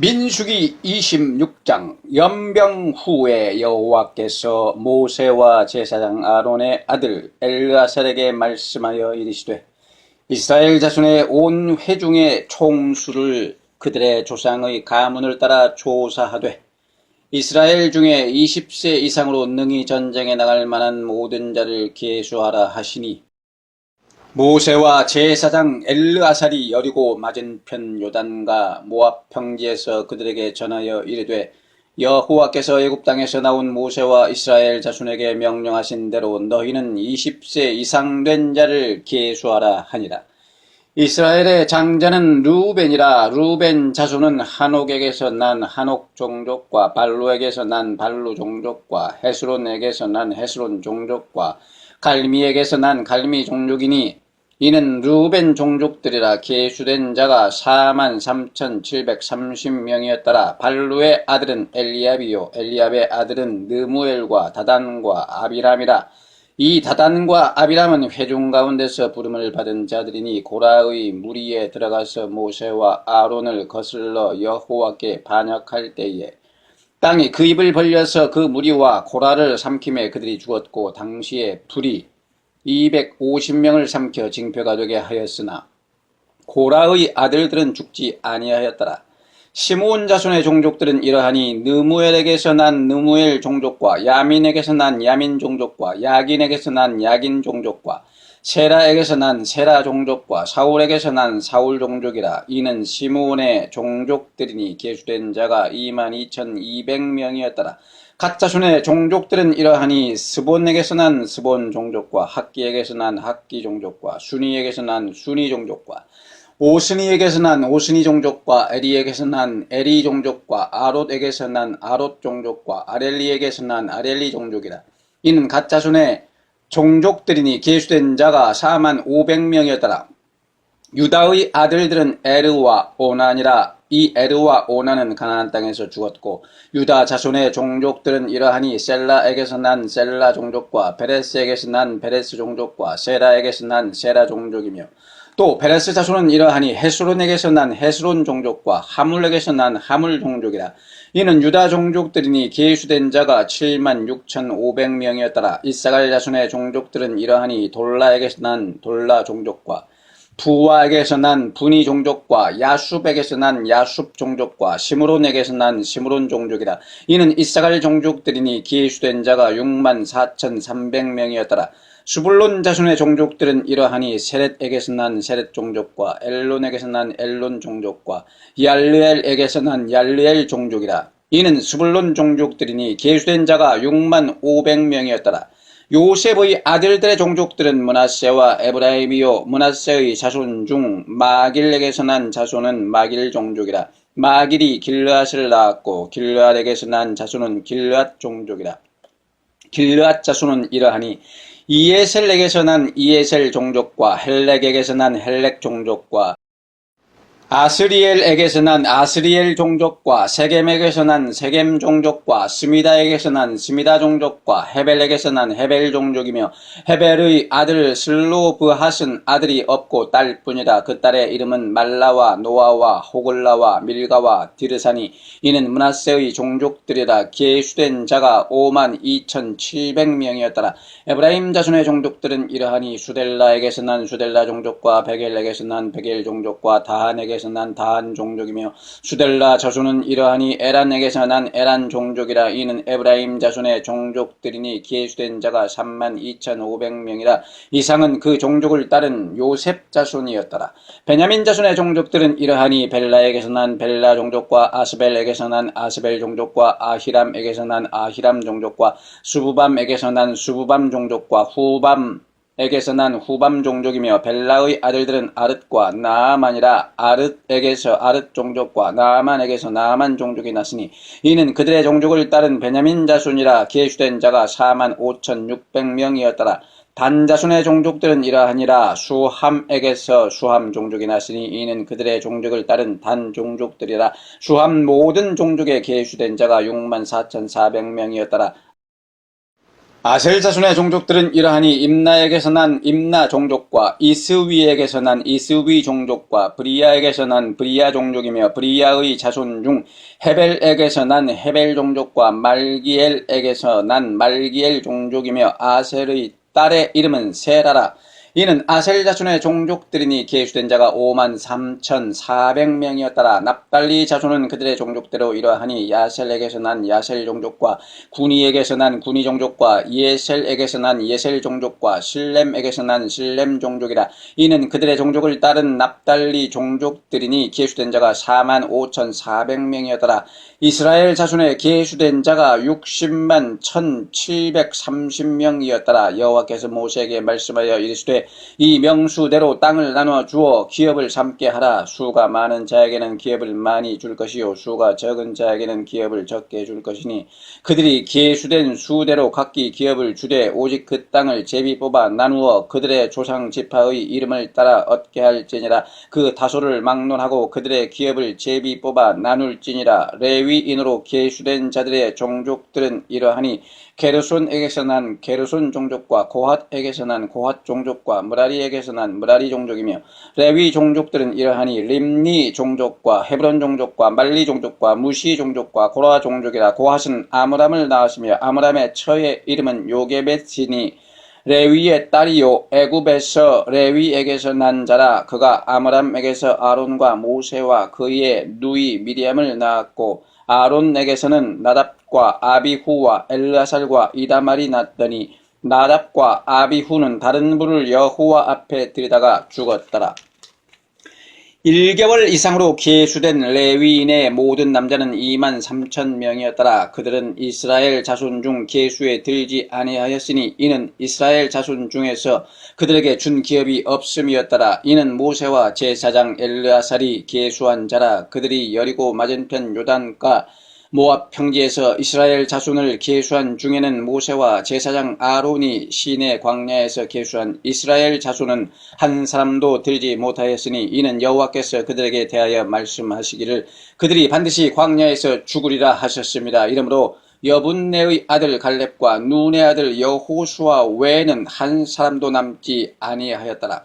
민수기 26장 연병 후에 여호와께서 모세와 제사장 아론의 아들 엘르아살에게 말씀하여 이르시되 이스라엘 자손의 온 회중의 총수를 그들의 조상의 가문을 따라 조사하되 이스라엘 중에 20세 이상으로 능히 전쟁에 나갈 만한 모든 자를 계수하라 하시니 모세와 제사장 엘르아살이 여리고 맞은편 요단과 모압 평지에서 그들에게 전하여 이르되 여호와께서 애굽 땅에서 나온 모세와 이스라엘 자손에게 명령하신 대로 너희는 20세 이상 된 자를 계수하라 하니라. 이스라엘의 장자는 루벤이라 루벤 자손은 한옥에게서 난 한옥 종족과 발루에게서 난 발루 종족과 헤스론에게서 난 헤스론 종족과 갈미에게서 난 갈미 종족이니 이는 루벤 종족들이라 계수된 자가 4만 3,730명이었더라. 발루의 아들은 엘리압이요 엘리압의 아들은 느무엘과 다단과 아비람이라. 이 다단과 아비람은 회중 가운데서 부름을 받은 자들이니 고라의 무리에 들어가서 모세와 아론을 거슬러 여호와께 반역할 때에 땅이 그 입을 벌려서 그 무리와 고라를 삼킴에 그들이 죽었고 당시에 불이 250명을 삼켜 징표가 되게 하였으나 고라의 아들들은 죽지 아니하였더라. 시므온 자손의 종족들은 이러하니 느무엘에게서 난 느무엘 종족과 야민에게서 난 야민 종족과 야긴에게서 난 야긴 종족과 세라에게서 난 세라 종족과 사울에게서 난 사울 종족이라 이는 시므온의 종족들이니 계수된 자가 22,200명이었더라. 가짜손의 종족들은 이러하니 스본에게서 난 스본 종족과 학기에게서 난 학기 종족과 순이에게서 난 순이 종족과 오스니에게서 난 오스니 종족과 에리에게서 난 에리 종족과 아롯에게서 난 아롯 종족과 아렐리에게서 난 아렐리 종족이라. 이는 가짜손의 종족들이니 계수된 자가 4만 500명이었더라. 유다의 아들들은 에르와 오난이라 이 에르와 오난은 가나안 땅에서 죽었고 유다 자손의 종족들은 이러하니 셀라에게서 난 셀라 종족과 베레스에게서 난 베레스 종족과 세라에게서 난 세라 종족이며 또 베레스 자손은 이러하니 헤스론에게서 난 헤스론 종족과 하물에게서 난 하물 종족이라. 이는 유다 종족들이니 계수된 자가 7만 6천5백명이었더라. 이사갈 자손의 종족들은 이러하니 돌라에게서 난 돌라 종족과 부와에게서 난 분이 종족과 야숲에게서 난 야숲 종족과 시므론에게서 난 시므론 종족이라. 이는 이사갈 종족들이니 계수된 자가 6만 4천3백명이었더라 수불론 자손의 종족들은 이러하니 세렛에게서 난 세렛 종족과 엘론에게서 난 엘론 종족과 얄르엘에게서 난 얄르엘 종족이라. 이는 수불론 종족들이니 계수된 자가 6만 5백명이었더라. 요셉의 아들들의 종족들은 문하세와 에브라임이요 문하세의 자손 중 마길에게서 난 자손은 마길 종족이라. 마길이 길르앗을 낳았고 길르앗에게서 난 자손은 길르앗 종족이라. 길르앗 자손은 이러하니 이에셀에게서 난 이에셀 종족과 헬렉에게서 난 헬렉 종족과 아스리엘에게서 난 아스리엘 종족과 세겜에게서 난 세겜 종족과 스미다에게서 난 스미다 종족과 헤벨에게서 난 헤벨 종족이며 헤벨의 아들 슬로브핫은 아들이 없고 딸뿐이다. 그 딸의 이름은 말라와 노아와 호글라와 밀가와 디르사니 이는 문하세의 종족들이라 계수된 자가 5만 2천7백명이었더라. 에브라임 자손의 종족들은 이러하니 수델라에게서 난 수델라 종족과 베겔에게서 난 베겔 종족과 다한에게서 난 다한 종족이며 수델라 자손은 이러하니 에란에게서 난 에란 종족이라 이는 에브라임 자손의 종족들이니 계수된 자가 3만 2천5백명이라 이상은 그 종족을 따른 요셉 자손이었더라. 베냐민 자손의 종족들은 이러하니 벨라에게서 난 벨라 종족과 아스벨에게서 난 아스벨 종족과 아히람에게서 난 아히람 종족과 수부밤에게서 난 수부밤 종족과 후밤 에게서 난 후밤 종족이며 벨라의 아들들은 아릇과 나아만이라. 아릇에게서 아릇 종족과 나아만에게서 나아만 종족이 났으니 이는 그들의 종족을 따른 베냐민 자손이라. 계수된 자가 4만 5천6백명이었더라. 단 자손의 종족들은 이러하니라. 수함에게서 수함 종족이 났으니 이는 그들의 종족을 따른 단 종족들이라. 수함 모든 종족에 계수된 자가 6만 4천4백명이었더라 아셀 자손의 종족들은 이러하니 임나에게서 난 임나 종족과 이스위에게서 난 이스위 종족과 브리야에게서 난 브리야 종족이며 브리야의 자손 중 헤벨에게서 난 헤벨 종족과 말기엘에게서 난 말기엘 종족이며 아셀의 딸의 이름은 세라라. 이는 아셀 자손의 종족들이니 계수된 자가 5만 3,400명이었더라. 납달리 자손은 그들의 종족대로 이러하니 야셀에게서 난 야셀 종족과 구니에게서 난 구니 종족과 예셀에게서 난 예셀 종족과 실렘에게서 난 실렘 종족이라. 이는 그들의 종족을 따른 납달리 종족들이니 계수된 자가 4만 5,400명이었더라. 이스라엘 자손의 계수된 자가 60만 1,730명이었더라. 여호와께서 모세에게 말씀하여 이르시되 이 명수대로 땅을 나누어 주어 기업을 삼게 하라. 수가 많은 자에게는 기업을 많이 줄 것이요 수가 적은 자에게는 기업을 적게 줄 것이니 그들이 계수된 수대로 각기 기업을 주되 오직 그 땅을 제비 뽑아 나누어 그들의 조상 지파의 이름을 따라 얻게 할지니라. 그 다소를 막론하고 그들의 기업을 제비 뽑아 나눌지니라. 레위인으로 계수된 자들의 종족들은 이러하니 게르손에게서 난 게르손 종족과 고핫에게서 난 고핫 종족과 무라리에게서 난 무라리 종족이며 레위 종족들은 이러하니 림니 종족과 헤브론 종족과 말리 종족과 무시 종족과 고라 종족이라 고핫은 아므람을 낳았으며 아므람의 처의 이름은 요게벳이니 레위의 딸이요 애굽에서 레위에게서 난 자라 그가 아므람에게서 아론과 모세와 그의 누이 미리암을 낳았고 아론에게서는 나답과 아비후와 엘르아살과 이다말이 났더니 나답과 아비후는 다른 분을 여호와 앞에 들이다가 죽었더라. 1개월 이상으로 계수된 레위인의 모든 남자는 2만 3천 명이었더라. 그들은 이스라엘 자손 중 계수에 들지 아니하였으니 이는 이스라엘 자손 중에서 그들에게 준 기업이 없음이었더라. 이는 모세와 제사장 엘르아살이 계수한 자라. 그들이 여리고 맞은편 요단가 모압 평지에서 이스라엘 자손을 계수한 중에는 모세와 제사장 아론이 시내 광야에서 계수한 이스라엘 자손은 한 사람도 들지 못하였으니 이는 여호와께서 그들에게 대하여 말씀하시기를 그들이 반드시 광야에서 죽으리라 하셨습니다. 이러므로 여분네의 아들 갈렙과 눈의 아들 여호수아 외에는 한 사람도 남지 아니하였더라.